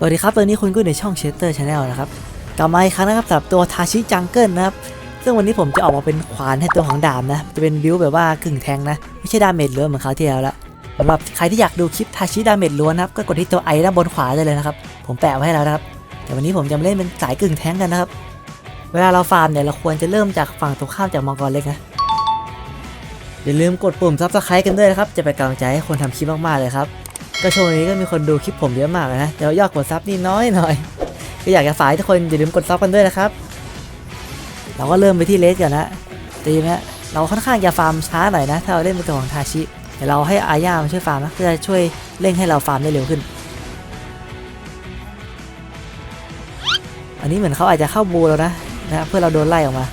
สวัสดีครับตอนนี้คุณก็อยู่ในช่องเชสเตอร์ชาแนลนะครับกลับมาอีกครั้งนะครับสำหรับตัวทาชิจังเกิลนะครับ ซึ่งวันนี้ผมจะออกมาเป็นขวานให้ตัวของดาบนะ จะเป็นบิวแบบว่ากึ่งแทงนะ ไม่ใช่ดาเมจล้วนเหมือนคราวที่แล้วละสำหรับใครที่อยากดูคลิปทาชิดาเมจล้วนนะครับ ก็กดที่ตัวไอด้านบนขวาได้เลยนะครับ ผมแปะไว้ให้แล้วนะครับ แต่วันนี้ผมจะมาเล่นเป็นสายกึ่งแทงกันนะครับ เวลาเราฟาร์มเนี่ยเราควรจะเริ่มจากฝั่งตรงข้ามจากมังกรเล็กนะอย่าลืมกดปุ่มซับสไครต์กันด้วยนะครับ จะเป็นกำลังใจให้คนทำคลิปมากๆเลยครับ ก็ช่วงนี้ก็มีคนดูคลิปผมเยอะมากนะเดี๋ยวยอดกดซับนี่น้อยหน่อย ก็อยากจะฝากทุกคนอย่าลืมกดซับกันด้วยนะครับ เราก็เริ่มไปที่เลสก่อนนะตีไหมฮะเราค่อนข้างจะฟาร์มช้าหน่อยนะ ถ้าเราเล่นเป็นตัวของทาชิเดี๋ยวเราให้อาญามาช่วยฟาร์มนะเพื่อจะช่วยเร่งให้เราฟาร์มได้เร็วขึ้น อันนี้เหมือนเขาอาจจะเข้าบูแล้วนะนะเพื่อเราโดนไล่ออกมา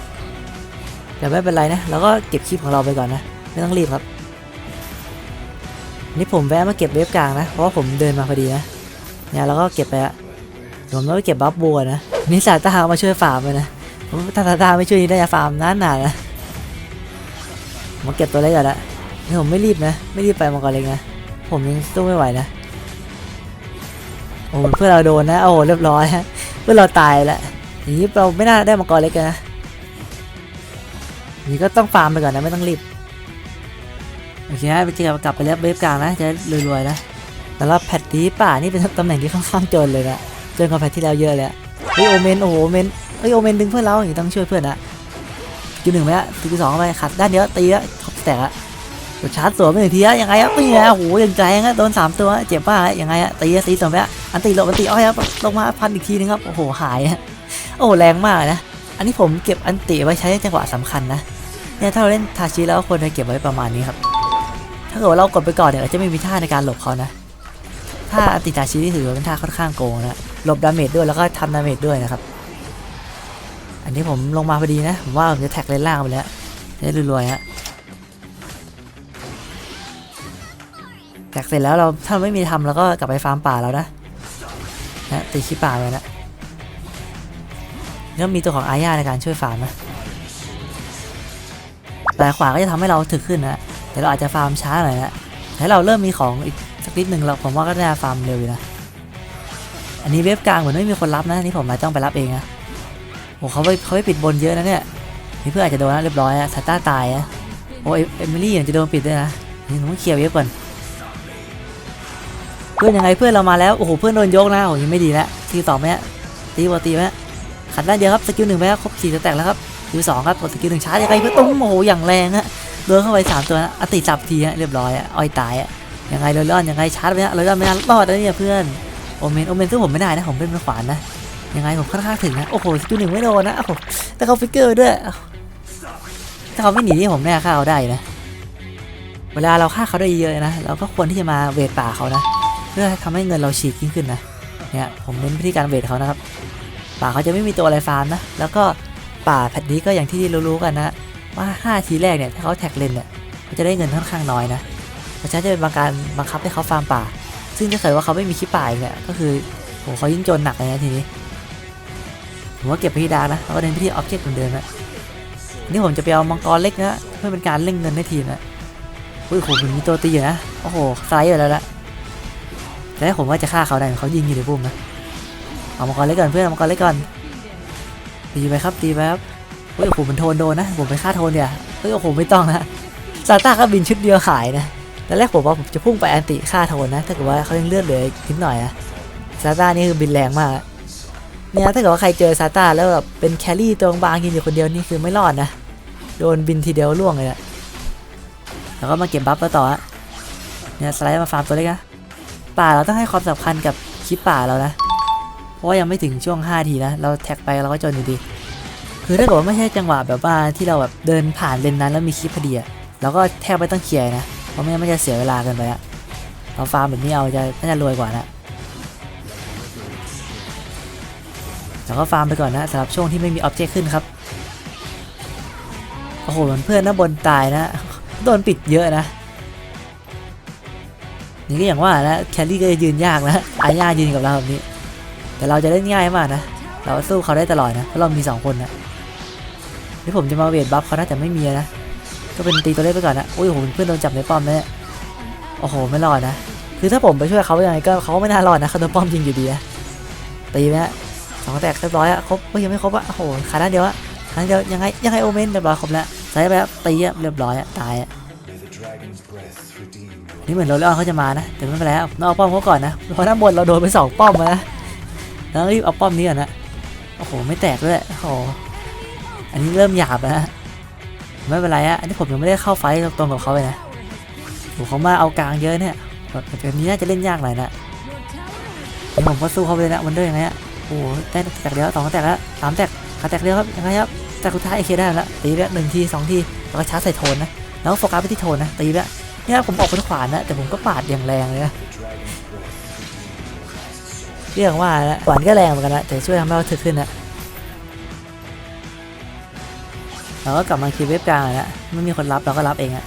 แต่ไม่เป็นไรนะเราก็เก็บคลิปของเราไปก่อนนะ ไม่ต้องรีบครับ นี่ผมแวะมาเก็บเวฟกลางนะ เพราะว่าผมเดินมาพอดีนะ เนี่ยเราก็เก็บไปละผมต้องไปเก็บบัฟบัวนะ นี่สาตามาช่วยฟาร์มเลยนะผมถ้าสาตาไม่ช่วยนี่ได้จะฟาร์มนานนานๆนะผมเก็บตัวเล็กก่อนละนี่ผมไม่รีบนะ ไม่รีบไปมังกรเล็กนะ ผมยังสู้ไม่ไหวนะ โอ้เพื่อเราโดนนะ โอ้เรียบร้อยฮะ เพื่อเราตายแล้วอย่างนี้เราไม่น่าได้มังกรเล็กนะนี่ก็ต้องฟาร์มไปก่อนนะไม่ต้องรีบ โอเคฮะไปเจอกับกลับไปแล้วเวฟกลางนะจะรวยๆนะแต่ละแพทนี้ป่านี่เป็นตำแหน่งที่ค่อนข้างจนเลยนะจอกับแพทที่แล้วเยอะเลยอะเฮ้ยโอเมนโอ้โหโอเมนเฮ้ยโอเมนดึงเพื่อนเราอย่างนี้ต้องช่วยเพื่อนนะกินหนึ่งไหมฮะกินสองไปขัดด้านเดียวตีแล้วแตกอะกดชาร์จสวนไปหนึ่งทีฮะยังไงอะนี่ไงโอ้โหยังใจฮะโดนสามตัวเจ็บป่ะยังไงอะตีอะตีสองไปอะอันตีหลบอันตีอ้อยครับลงมาพันอีกทีนึงครับโอ้โหหายฮะโอ้แรงมากนะอันนี้ผมเก็บอันติไว้ใช้ในจังหวะสำคัญนะเนี่ยถ้าเราเล่นทาชิแล้วควรจะเก็บไว้ประมาณนี้ครับ ถ้าเกิดว่าเรากดไปก่อนเนี่ยอาจจะไม่มีท่าในการหลบเขานะถ้าอันติตาชินี่ถือว่าเป็นท่าค่อนข้างโกงนะหลบดาเมจด้วยแล้วก็ทำดาเมจด้วยนะครับ อันนี้ผมลงมาพอดีนะผมว่าผมจะแท็กเลนล่างไปแล้วได้รวยๆฮะแท็กเสร็จแล้วเราถ้าไม่มีทำเราก็กลับไปฟาร์มป่าแล้วนะนะตีขี้ป่าไปนะแล้วมีตัวของอาญาในการช่วยฟาร์มนะแต่ขวาก็จะทำให้เราถึกขึ้นนะ แต่เราอาจจะฟาร์มช้าหน่อยนะถ้าเราเริ่มมีของอีกสักนิดหนึ่งเราผมว่าก็น่าฟาร์มเร็วอยู่นะ อันนี้เว็บกลางเหมือนไม่มีคนรับนะนี่ผมมาต้องไปรับเองนะโอ้เขาไปเขาไปปิดบนเยอะนะเนี่ยนี่เพื่อนอาจจะโดนนะเรียบร้อยนะซาต้าตายนะโอ้เอเอมิลี่ยังจะโดนปิดด้วยนะนี่ผมต้องเคลียร์เว็บก่อนเพื่อนยังไงเพื่อนเรามาแล้วโอ้โหเพื่อนโดนยกนะโอ้ยังไม่ดีแล้วทีสองไหมตีบอตีไหมขัดด้านเดียวครับสกิลหนึ่งไปครับครบสี่สแต็กแล้วครับสกิลสองครับกดสกิลหนึ่งชาร์จยังไงเพื่อนตุ้มโอ้โหอย่างแรงฮะ โดนเข้าไปสามตัวนะอติจับทีฮะเรียบร้อยอะอ้อยตายอะยังไงเลยรอดยังไงชาร์จไปฮะเลยรอดไม่นานรอดนะเนี่ยเพื่อนโอเมนโอเมนซึ่งผมไม่ได้นะผมเป็นมือขวานนะยังไงผมค่อนข้างถึงนะโอ้โหสกิลหนึ่งไม่โดนนะโอ้โหแต่เขาฟิกเกอร์ด้วยถ้าเขาไม่หนีนี่ผมแน่ฆ่าเขาได้นะเวลาเราฆ่าเขาได้เยอะนะเราก็ควรที่จะมาเวทป่าเขานะ เพื่อทำให้เงินเราฉีกยิ่งขึ้นนะเนี่ยผมเน้นวิธีการเวทเขานะครับป่าเขาจะไม่มีตัวอะไรฟาร์มนะแล้วก็ป่าแพทนี้ก็อย่างที่รู้ๆกันนะ ว่า5ทีแรกเนี่ยถ้าเขาแท็กเลนเนี่ยเขาจะได้เงินค่อนข้างน้อยนะเพราะฉะนั้นจะเป็นบางการบังคับให้เขาฟาร์มป่า ซึ่งถ้าเกิดว่าเขาไม่มีคลิปป่าอีกเนี่ยก็คือโหเขายิ่งจนหนักเลยนะทีนี้ ผมว่าเก็บไปที่ดานะแล้วก็เน้นไปที่ออบเจกต์เหมือนเดิมนะนี่ผมจะไปเอามังกรเล็กนะเพื่อเป็นการเร่งเงินให้ทีมนะอุ้ยโหมันมีตัวตีอยู่นะโอ้โหสไลด์อยู่แล้วละแต่ถ้าผมว่าจะฆ่าเขาได้เขายิงอยู่ในปุ่มนะเอามังกรเล็กก่อนเพื่อนเอามังกรเล็กก่อนตีไปครับตีไปครับ เฮ้ยโอ้โหมันโทนโดนนะผมไปฆ่าโทนเนี่ยเฮ้ยโอ้โหไม่ต้องนะซาต้าก็บินชุดเดียวขายนะตอนแรกผมว่าผมจะพุ่งไปแอนติฆ่าโทนนะถ้าเกิดว่าเขายังเลือดเหลืออีกนิดหน่อยนะซาต้านี่คือบินแรงมากเนี่ยถ้าเกิดว่าใครเจอซาต้าแล้วแบบเป็นแครี่ตัวบางกินอยู่คนเดียวนี่คือไม่รอดนะโดนบินทีเดียวล่วงเลยอะแล้วก็มาเก็บบัฟต่อเนี่ยสไลด์มาฟาร์มตัวเล็กนะป่าเราต้องให้ความสำคัญกับคลิปป่าเรานะ เพราะว่ายังไม่ถึงช่วง5ทีนะ เราแท็กไปเราก็จนอยู่ดี คือถ้าเกิดว่าไม่ใช่จังหวะแบบว่าที่เราแบบเดินผ่านเลนนั้นแล้วมีคลิปพอดีอะเราก็แทบไม่ต้องเคลียร์นะ เพราะไม่งั้นมันจะเสียเวลาเกินไปอะเราฟาร์มแบบนี้เอาจะน่าจะรวยกว่านะเราก็ฟาร์มไปก่อนนะสำหรับช่วงที่ไม่มีออบเจกต์ขึ้นครับ โอ้โหเหมือนเพื่อนนะบนตายนะ โดนปิดเยอะนะนี่ก็อย่างว่านะแคลรี่ก็จะยืนยากนะอาญายืนกับเราแบบนี้ แต่เราจะเล่นง่ายมากนะ เราสู้เขาได้ตลอดนะเพราะเรามีสองคนนะ ที่ผมจะมาเวทบัฟเขานะแต่ไม่มีนะ ก็เป็นตีตัวเล็กไปก่อนนะโอ้ยโหเพื่อนโดนจับในป้อมนะเนี่ยโอ้โหไม่รอดนะ คือถ้าผมไปช่วยเขายังไงก็เขาไม่น่ารอดนะเขาโดนป้อมยิงอยู่ดีนะตีไปฮะสองแตกเรียบร้อยอะครบเฮ้ยยังไม่ครบอะโอ้โหขาด้านเดียวอะขาด้านเดียวยังไงยังไงโอเมนเรียบร้อยครบแล้วใส่ไปครับตีอะเรียบร้อยอะตายอะนี่เหมือนโรเลออนเขาจะมานะแต่ไม่เป็นไรครับต้องเอาป้อมเขาก่อนนะเพราะด้านบนเราโดนไปสองป้อมมาแล้วรีบเอาป้อมนี้ก่อนนะโอ้โหไม่แตกด้วยโอ้โห อันนี้เริ่มหยาบแล้วนะไม่เป็นไรอะอันนี้ผมยังไม่ได้เข้าไฟตรงกับเขาเลยนะโอ้โหเขามาเอากลางเยอะเนี่ยแบบนี้น่าจะเล่นยากหน่อยนะผมก็สู้เขาไปเลยนะวันเดอร์ยังไงอะโอ้โหแตกแตกเดียวสองแตกแล้วสามแตกขาแตกเดียวครับยังไงครับแตกสุดท้ายไอเคได้แล้วตีไปแล้วหนึ่งทีสองทีแล้วก็ชาร์จใส่โทนนะแล้วโฟกัสไปที่โทนนะตีไปแล้วเนี่ยผมออกเป็นขวานนะแต่ผมก็ปาดอย่างแรงเลยนะเรียกว่าขวานก็แรงเหมือนกันนะแต่ช่วยทำให้เราถึกขึ้นนะ เราก็กลับมาคีย์เว็บกลางแล้วไม่มีคนรับเราก็รับเองอะ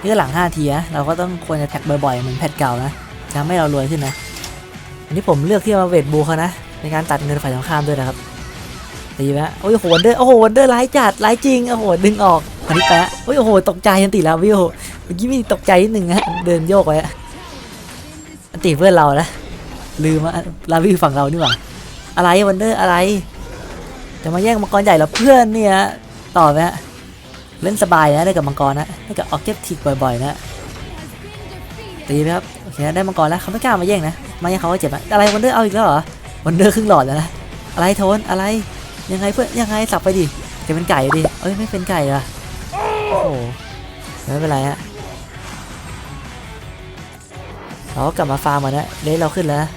นี่ก็หลัง5ทีนะเราก็ต้องควรจะแท็กบ่อยๆเหมือนแพทเก่านะจะทำให้เรารวยขึ้นนะอันนี้ผมเลือกที่จะมาเวทบูเขานะในการตัดเงินฝ่ายตรงข้ามด้วยนะครับตีไปฮะโอ้ยโหวันเดอร์โอ้โหวันเดอร์ร้ายจัดร้ายจริงโอ้โหดึงออกอันนี้ไปฮะโอ้ยโอ้โหตกใจยันติแล้ววิวเมื่อกี้มีตกใจนิดนึงฮะเดินโยกไว้อะอันติเพื่อนเรานะลืมอะลาวิวฝั่งเรานี่หว่าอะไรวันเดอร์อะไรจะมาแย่งมังกรใหญ่แล้วเพื่อนเนี่ย ต่อไหมฮะเล่นสบายนะได้กับมังกรนะได้กับออกเก็บทิกบ่อยๆนะตีไหมครับโอเคได้มังกรแล้วเขาไม่กล้ามาแย่งนะมาแย่งเขาก็เจ็บอะอะไรวันเดอร์เอาอีกแล้วเหรอวันเดอร์ครึ่งหลอดแล้วนะอะไรโทนอะไรยังไงเพื่อนยังไงสับไปดิจะเป็นไก่ดิเอ้ยไม่เป็นไก่ละโอ้โหไม่เป็นไรฮะเรากลับมาฟาร์มก่อนนะเลสเราขึ้นแล้วนะ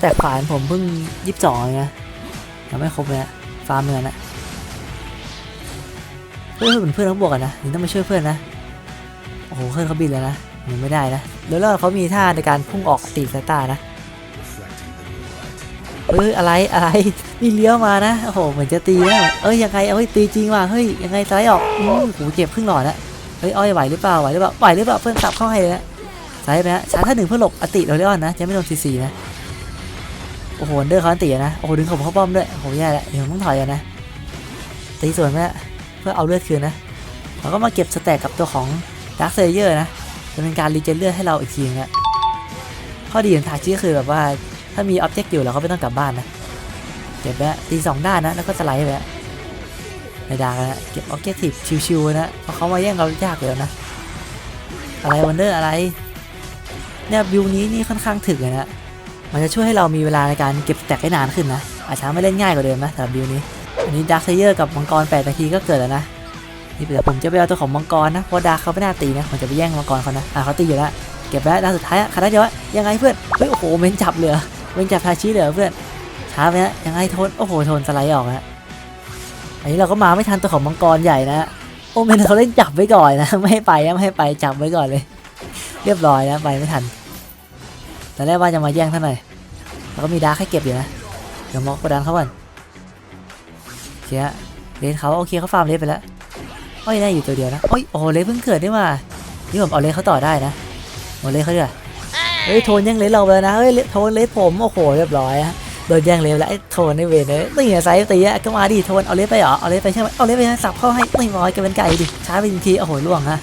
แต่ขวานผมเพิ่งยี่สิบสองนะยังไม่ครบเลยอะ ฟาร์มเงินนะเพื่อนเป็นเพื่อนเขาบวกกันนะนี่ต้องไปช่วยเพื่อนนะโอ้โหเพื่อนเขาบินแล้วนะยังไม่ได้นะแล้วแล้วเขามีท่าในการพุ่งออกตีสายตานะเอ้ยอะไรอะไรนี่เลี้ยวมานะโอ้โหเหมือนจะตีนะเอ้ยยังไงเอ้ยตีจริงว่ะเฮ้ยยังไงสไลด์ออกอืมโหเจ็บครึ่งหลอดนะเฮ้ยอ้อยไหวหรือเปล่าไหวหรือเปล่าไหวหรือเปล่าเพื่อนสับเข้าให้เลยนะสไลด์ไปนะชาร์จท่าหนึ่งเพื่อหลบอติโรเลออนนะจะไม่โดนซีซีนะ โอ้โหเดอร์เขาอันตีนะ โอ้โหดึงผมเข้าป้อมด้วยโอ้โหแย่แล้วเดี๋ยวผมต้องถอยนะ ตีส่วนไหมเพื่อเอาเลือดคืนนะเราก็มาเก็บสแต็กกับตัวของดาร์คเซเยอร์นะจะเป็นการรีเจนเลือดให้เราอีกทีนึงอะข้อดีของทาชิก็คือแบบว่าถ้ามีออบเจกต์อยู่เราก็ไม่ต้องกลับบ้านนะเก็บแล้วตีสองด้านนะแล้วก็สไลด์ไปแล้วในดาร์กนะเก็บออบเจกตีฟชิวๆนะเพราะเขามาแย่งเรายากเลยนะอะไรวันเดอร์อะไรเนี่ยบิวนี้นี่ค่อนข้างถึกเลยนะ มันจะช่วยให้เรามีเวลาในการเก็บแตกได้นานขึ้นนะ อาจจะไม่เล่นง่ายกว่าเดิมนะสำหรับบิวนี้ อันนี้ดาร์คเซเยอร์กับมังกร8นาทีก็เกิดแล้วนะ นี่เดี๋ยวผมจะไปเอาตัวของมังกรนะ เพราะดาร์คเขาไม่น่าตีนะผมจะไปแย่งมังกรเขานะ อะเขาตีอยู่แล้ว เก็บแล้วดาวสุดท้ายคาราเดียวอะยังไงเพื่อน เฮ้ยโอ้โหเมนจับเลยเหรอเมนจับทาชิเลยเหรอเพื่อน ช้าไปนะยังไงโทน โอ้โหโทนสไลด์ออกนะอันนี้เราก็มาไม่ทันตัวของมังกรใหญ่นะโอ้เมนเขาเล่นจับไว้ก่อนนะ ไม่ให้ไปนะไม่ให้ไปจับไว้ก่อนเลย เรียบร้อยนะไปไม่ทัน ตอนแรกว่าจะมาแย่งท่านหน่อยแล้วก็มีดาร์คให้เก็บอยู่นะเดี๋ยวมอกกดดันเขาก่อนเคฮะเลนเขาโอเคเขาฟาร์มเลนไปแล้วโอ้ยได้อยู่ตัวเดียวนะโอ้ยโอ้เลนเพิ่งเกิดนี่มานี่ผมเอาเลนเขาต่อได้นะเอาเลนเขาด้วยเฮ้ยโทนแย่งเลนเราไปแล้วนะเฮ้ยโทนเลนผมโอ้โหเรียบร้อยฮะโดนแย่งเลนแล้วไอ้โทนในเวรเลยนี่ไงไซส์ตีอะก็มาดิโทนเอาเลนไปเหรอเอาเลนไปใช่ไหมเอาเลนไปนะสับเข้าให้ไม่มอยกันเป็นไก่ดิช้าไปทีโอ้โหล่วงฮะ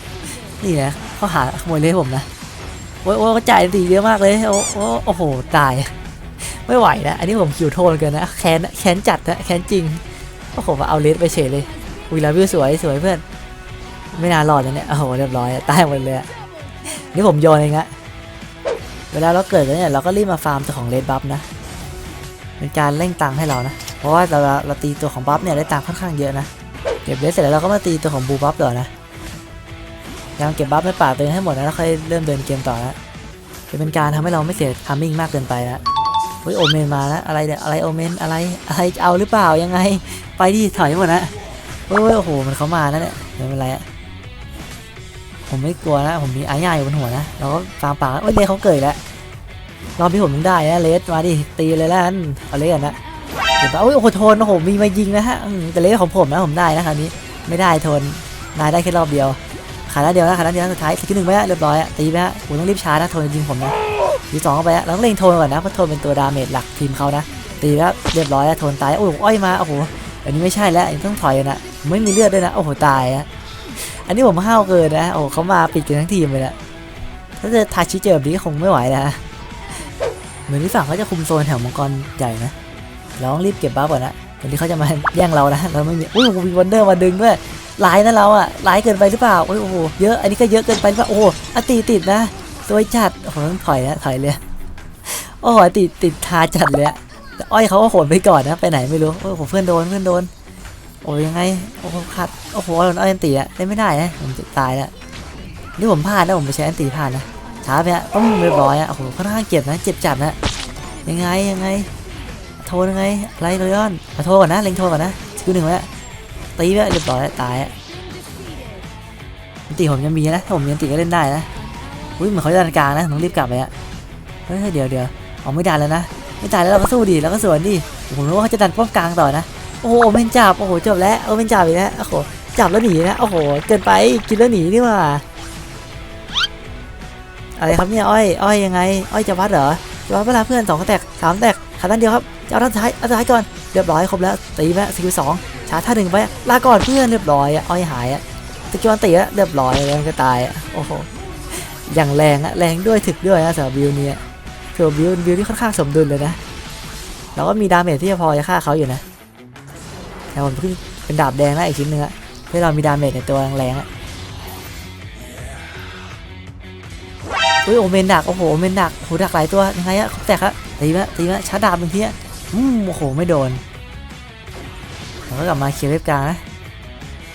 นี่นะเขาหาขโมยเลนผมนะ โอ้ยโอ้ยเขาจ่ายตีเยอะมากเลยโอ้โอ้โอ้โหตาย ไม่ไหวนะอันนี้ผมคิวโทนเกินนะแค้นแค้นจัดนะแค้นจริงโอ้โหมาเอาเลสไปเฉยเลยอุ้ยลาวิวสวยสวยเพื่อน ไม่นานรอดนะเนี่ยโอ้โหเรียบร้อยตายหมดเลยนี่ผมโยนเองอะเวลาเราเกิดแล้วเนี่ยเราก็รีบมาฟาร์มตัวของเลดบัฟนะเป็นการเร่งตังค์ให้เรานะ เพราะว่าเราเราตีตัวของบัฟเนี่ยได้ตังค์ค่อนข้างเยอะนะเก็บเลสเสร็จแล้วเราก็มาตีตัวของบูบัฟต่อนะายามเก็บบัฟในป่าตัวเองให้หมดนะแล้วค่อยเริ่มเดินเกมต่อนะจะเป็นการทำให้เราไม่เสียทามมิ่งมากเกินไปนะเฮ้ยโอเมนมาแล้วอะไรเนี่ยอะไรโอเมนอะไรอะไรจะเอาหรือเปล่ายังไง ไปดิถอยหมดนะเฮ้ยโอ้โหมันเขามาแล้วเนี่ยไม่เป็นไรอะผมไม่กลัวนะ ผมมีอาญาอยู่บนหัวนะเราก็ฟามป่าเฮ้ยเลสเขาเกิดแล้วรอบที่ผมยังได้นะเลสมาดิตีเลยแล้วกันเอาเลสกันนะเห็นปโอ้ยโอ้โหโทนโอ้โหมีมายิงนะฮะแต่เลสของผมนะผมได้นะคราวนี้ไม่ได้โทนนายได้แค่รอบเดียว ขาดเดียวนะขาดเดียวนะสุดท้ายสกิลหนึ่งไปฮะเรียบร้อยอะตีไปฮะผมต้องรีบชาร์จนะโทนยิงผมนะทีสองเข้าไปอะเราต้องเล็งโทนก่อนนะเพราะโทนเป็นตัวดาเมจหลักทีมเขานะตีแล้วเรียบร้อยแล้วโทนตายโอ้ยอ้อยมาโอ้โหอันนี้ไม่ใช่แล้วอันนี้ต้องถอยนนะไม่มีเลือดด้วยนะโอ้โหตายอะอันนี้ผมห้าวเกินนะโอ้เขามาปิดกันทั้งทีมเลยนะถ้าจะทาชิเจอแบบนี้คงไม่ไหวนะเหมือนที่ฝั่งเขาจะคุมโซนแถวมังกรใหญ่นะเราต้องรีบเก็บบัฟก่อนนะตอนนี้เขาจะมาแย่งเรานะเราไม่มีอุ้ยมีวันเดอร์มาดึงด้วย หลายนะเราอะหลายเกินไปหรือเปล่าโอ้ยโอ้โหเยอะอันนี้ก็เยอะเกินไปหรือเปล่าโอ้โหอติติดนะสวยจัดโอ้โหต้องถอยนะถอยเลยโอ้โหติดติดทาจัดเลยอะแต่อ้อยเขาก็โหนไปก่อนนะไปไหนไม่รู้โอ้โหเพื่อนโดนเพื่อนโดนโอ้ยยังไงโอ้โหขัดโอ้โหโดนอ้อยอันตีอะได้ไม่ได้นะผมจะตายแล้วนี่ผมพลาดนะผมไปใช้อันตีพลาดนะช้าไปฮะต้องเรียบร้อยอะโอ้โหค่อนข้างเจ็บนะเจ็บจัดนะยังไงยังไง โทรยังไงไรโรยอนมาโทรก่อนนะเล็งโทรก่อนนะสกิลหนึ่งแล้ว ตีไปเรียบร้อยตายอะตีผมยังมีนะถ้าผมมีอันตีก็เล่นได้นะอุ้ยเหมือนเขาจะดันกลางนะต้องรีบกลับไปอะเฮ้ยเดี๋ยวเดี๋ยวเอาไม่ดันแล้วนะไม่ดันแล้วเราก็สู้ดีแล้วก็สวนดิผมรู้ว่าเขาจะดันป้อมกลางต่อนะโอ้โหเป็นจับโอ้โหจบแล้วเอาเป็นจับอีกแล้วโอ้โหจับแล้วหนีนะโอ้โหเกินไปกินแล้วหนีนี่ว่าอะไรครับเนี่ยอ้อยอ้อยยังไงอ้อยจะวัดเหรอจะวัดเวลาเพื่อนสองแตกสามแตกขาด้านเดียวครับจะเอาด้านท้ายเอาด้านท้ายก่อนเรียบร้อยครบแล้วตีแม่สกิลสอง ชาร์จท่าหนึ่งไปลาก่อนเพื่อนเรียบร้อยอะอ้อยหายอะสกิลอันตีแล้วเรียบร้อยแล้วมันก็ตายอะโอ้โหอย่างแรงอะแรงด้วยถึกด้วยนะสำหรับบิวเนี่ยคือบิวบิวที่ค่อนข้างสมดุลเลยนะเราก็มีดาเมจที่จะพอจะฆ่าเขาอยู่นะแต่ผมเพิ่งเป็นดาบแดงแล้วอีกชิ้นหนึงอะเพื่อเรามีดาเมจในตัวแรงๆอะอุ้ยโอเมนดักโอ้โหโอเมนดักโหดักหลายตัวยังไงอะแตกอะตีมะตีมะชาร์จดาบหนึ่งทีอะอืมโอ้โหไม่โดน เราก็กลับมาเคลียร์เว็บกลางนะ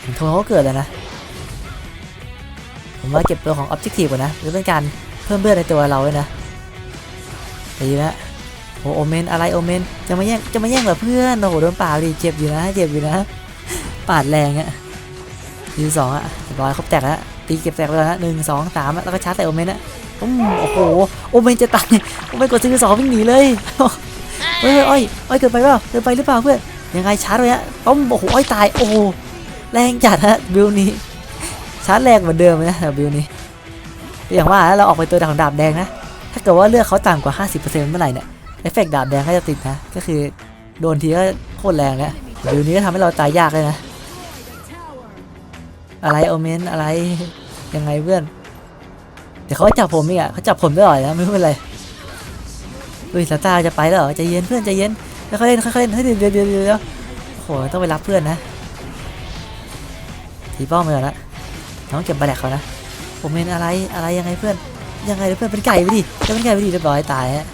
เห็นโทนเขาเกิดแล้วนะ ผมว่าเก็บตัวของออบเจกตีฟก่อนนะหรือเป็นการเพิ่มเลือดในตัวเราด้วยนะตีมะโอ้โอเมนอะไรโอเมนจะมาแย่งจะมาแย่งเหรอเพื่อนโอ้โหโดนป่าดิเจ็บอยู่นะเจ็บอยู่นะปาดแรงอะทีสองอะร้อยครบแตกแล้วตีเก็บแตกไปแล้วนะหนึ่งสองสามแล้วก็ชาร์จใส่โอเมนอะอืมโอ้โหโอ้ไม่จะตายโอ้ไม่กดซีสองวิ่งหนีเลยเฮ้ยเฮ้ยอ้อยอ้อยเกินไปเปล่าเกินไปหรือเปล่าเพื่อน ยังไงชาร์จเลยฮะต้มโอ้โหอ้อยตายโอ้โหแรงจัดฮะบิวนี้ชาร์จแรงเหมือนเดิมเลยนะบิวนี้อย่างว่าเราออกไปตัวของดาบแดงนะ ถ้าเกิดว่าเลือกเขาต่ำกว่า 50%เมื่อไหร่เนี่ยเอฟเฟกต์ดาบแดงก็จะติดนะ ก็คือโดนทีก็โคตรแรงแล้วบิวนี้ก็ทำให้เราตายยากเลยนะ อะไรโอเมนอะไรยังไงเพื่อนเดี๋ยวเขาจับผมอีกอะเขาจับผมได้หรอยนะไม่เป็นไรอุ้ยสตาร์จะไปแล้วเหรอใจเย็นเพื่อนใจเย็น ค่อยเล่นค่อยๆเล่นเฮ้ยเดี๋ยวเดี๋ยวเดี๋ยวเดี๋ยวโอ้โหต้องไปรับเพื่อนนะทีป้อมไปก่อนนะน้องเก็บบาแลกเขานะผมเป็นอะไรอะไรยังไงเพื่อนยังไงเพื่อนเป็นไก่ไปดิจะเป็นไก่ไปดิเรียบร้อยตายฮะ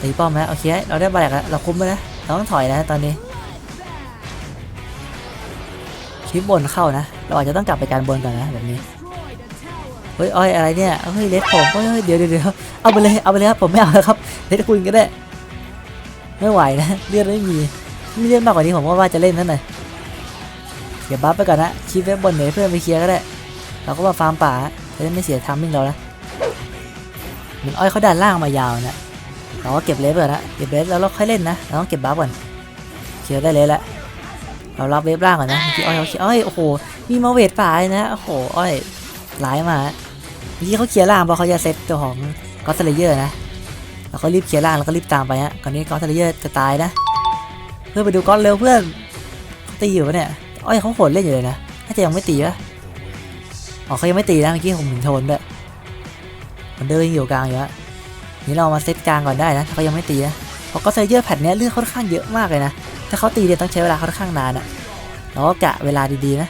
ตีป้อมแล้วโอเคเราได้บาแลกแล้วเราคุ้มแล้วนะเราต้องถอยนะตอนนี้คลิปบนเข้านะ เราอาจจะต้องกลับไปการบนก่อนนะแบบนี้เฮ้ยอ้อยอะไรเนี่ยเฮ้ยเลดผมเฮ้ยเดี๋ยวเดี๋ยวเดี๋ยวเอาไปเลยเอาไปเลยครับผมไม่เอาแล้วครับเลดคุณก็ได้ ไม่ไหวนะเลือดไม่มีมีเลือดมากกว่านี้ผมก็ว่าจะเล่นนั่นหน่อยเดี๋ยวบัฟไปก่อนนะคีบไว้บนเหนือเพื่อนไปเคลียร์ก็ได้เราก็มาฟาร์มป่าจะได้ไม่เสียทัมมิ่งเรานะเหมือนอ้อยเขาดันล่างมายาวนะเราก็เก็บเลสก่อนนะเก็บเลสแล้วเราค่อยเล่นนะเราต้องเก็บบัฟก่อนเคลียร์ได้เลยละเรารับเวฟล่างก่อนนะเมื่อกี้อ้อยเขาเคลียร์อ้อยโอ้โหมีมาเวทป่าเลยนะโอ้โหอ้อยร้ายมาเมื่อกี้เขาเคลียร์ล่างเพราะเขาจะเซตตัวของกอสเลเยอร์นะ เราก็รีบเคลียร์ล่างแล้วก็รีบตามไปฮะก่อนนี้กอสเลเยอร์จะตายนะ เพื่อนไปดูกอสเร็วเพื่อนเขาตีอยู่ปะเนี่ยอ้อยเขาโหดเล่นอยู่เลยนะน่าจะยังไม่ตีปะอ๋อเขายังไม่ตีนะเมื่อกี้ผมเห็นโทนด้วยมันเดินอยู่กลางอยู่ฮะนี่เรามาเซตกลางก่อนได้นะถ้าเขายังไม่ตีนะเพราะกอสเลเยอร์แผ่นนี้เลือดค่อนข้างเยอะมากเลยนะ ถ้าเขาตีเนี่ยต้องใช้เวลาค่อนข้างนานอะเราก็กะเวลาดีๆนะ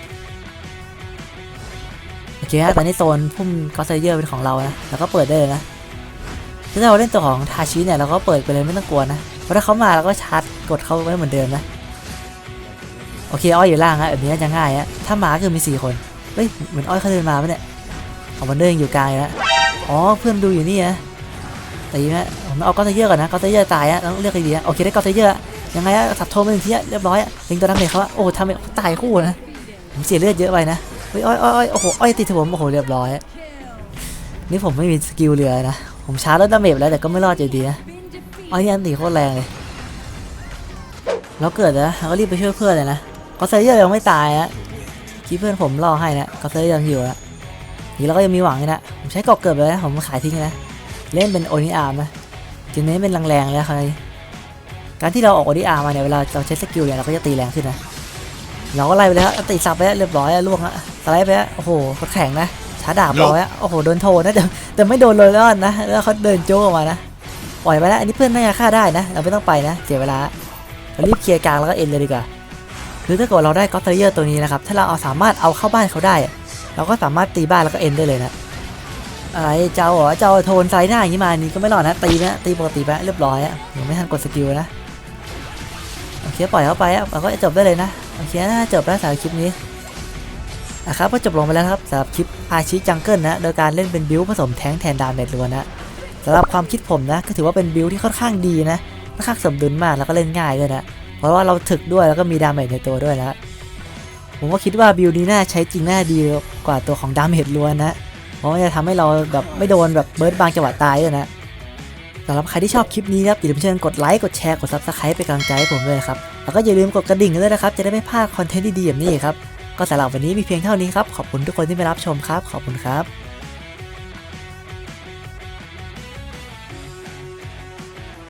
โอเคฮะตอนนี้โซนพุ่มคอสเยอร์เป็นของเรานะเราก็เปิดได้เลยนะ ถ้าเราเล่นตัวของทาชิเนี่ยเราก็เปิดไปเลยไม่ต้องกลัวนะเพราะถ้าเขามาเราก็ชาร์จกดเขาไว้เหมือนเดิมนะโอเคอ้อยอยู่ล่างฮะแบบนี้จะง่ายฮะถ้าหมาคือมีสี่คนเฮ้ยเหมือนอ้อยเขาเดินมาปะเนี่ยเอามันเดินอยู่กลางอยู่แล้วอ๋อเพื่อนดูอยู่นี่นะตีไหมผมเอากอสเยอร์ก่อนนะกอสเยอร์ตายฮะต้องเลือกให้ดีนะโอเคได้กอสเยอร์ยังไงอะสับโทรมาหนึ่งทีอะเรียบร้อยอะลิงตัวนั้นเลยเขาว่าโอ้ทำให้ตายคู่นะผมเสียเลือดเยอะไปนะเฮ้ยอ้อยอ้อยอ้อยโอ้โหอ้อยติดผมโอ้โหเรียบร้อยนี่ผมไม่มีสกิลเรือนะ ผมชาร์จแล้วดาเมจแล้วแต่ก็ไม่รอดอยู่ดีนะอ้อยนี่อันตีโคตรแรงเลยแล้วเกิดนะเราก็รีบไปช่วยเพื่อนเลยนะก็เซเยอร์ยังไม่ตายนะคิดเพื่อนผมรอให้นะก็เซเยอร์ยังอยู่นะทีเราก็ยังมีหวังนะผมใช้กอกเกิดไปแล้วผมขายทิ้งนะเล่นเป็นโอนิอาร์มนะจุดนี้เป็นแรงๆเลยนะใครการที่เราออกโอนิอาร์มาเนี่ยเวลาเราใช้สกิลเนี่ยเราก็จะตีแรงขึ้นนะเราก็ไล่ไปเลยครับตีสับไปแล้วเรียบร้อยแล้วล่วงละสไลด์ไปแล้วโอ้โหเขาแข็งนะ ช้าดาบเราแล้วโอ้โหโดนโทนนะแต่แต่ไม่โดนเลยแล้วนะแล้วเขาเดินโจ้ออกมานะปล่อยไปแล้วอันนี้เพื่อนน่าจะฆ่าได้นะ เราไม่ต้องไปนะเสียเวลาเรารีบเคลียร์กลางแล้วก็เอ็นเลยดีกว่าคือถ้าเกิดเราได้ก็อตเตอร์เยอร์ตัวนี้นะครับถ้าเราเอาสามารถเอาเข้าบ้านเขาได้อะเราก็สามารถตีบ้านแล้วก็เอ็นได้เลยนะอะไรเจ้าเหรอเจ้าโทนไซหน้าอย่างนี้มานี่ก็ไม่รอดนะตีนะตีปกติไปเรียบร้อยอะยังไม่ทันกดสกิลนะโอเคปล่อยเข้าไปอะเราก็จบได้เลยนะโอเคน่าจบแล้วสำหรับคลิปนี้ นะครับก็จบลงไปแล้วครับสำหรับคลิปอาชิจังเกิลนะโดยการเล่นเป็นบิวผสมแท้งแทนดาเมจล้วนนะสำหรับความคิดผมนะก็ถือว่าเป็นบิวที่ค่อนข้างดีนะค่อนข้างสมดุลมากแล้วก็เล่นง่ายด้วยนะเพราะว่าเราถึกด้วยแล้วก็มีดาเมจในตัวด้วยนะผมก็คิดว่าบิวนี้น่าใช้จริงน่าดีกว่าตัวของดาเมจล้วนนะเพราะมันจะทำให้เราแบบไม่โดนแบบเบิร์ดบางจังหวะตายด้วยนะสำหรับใครที่ชอบคลิปนี้นะครับอย่าลืมเชิญกดไลค์กดแชร์กด subscribe เป็นกำลังใจให้ผมด้วยครับแล้วก็อย่าลืมกดกระดิ่งด้วยนะครับจะได้ไม่พลาดคอนเทนต์ดีๆแบบนี้ครับ ก็สำหรับวันนี้มีเพียงเท่านี้ครับ ขอบคุณทุกคนที่มารับชมครับ ขอบคุณครับ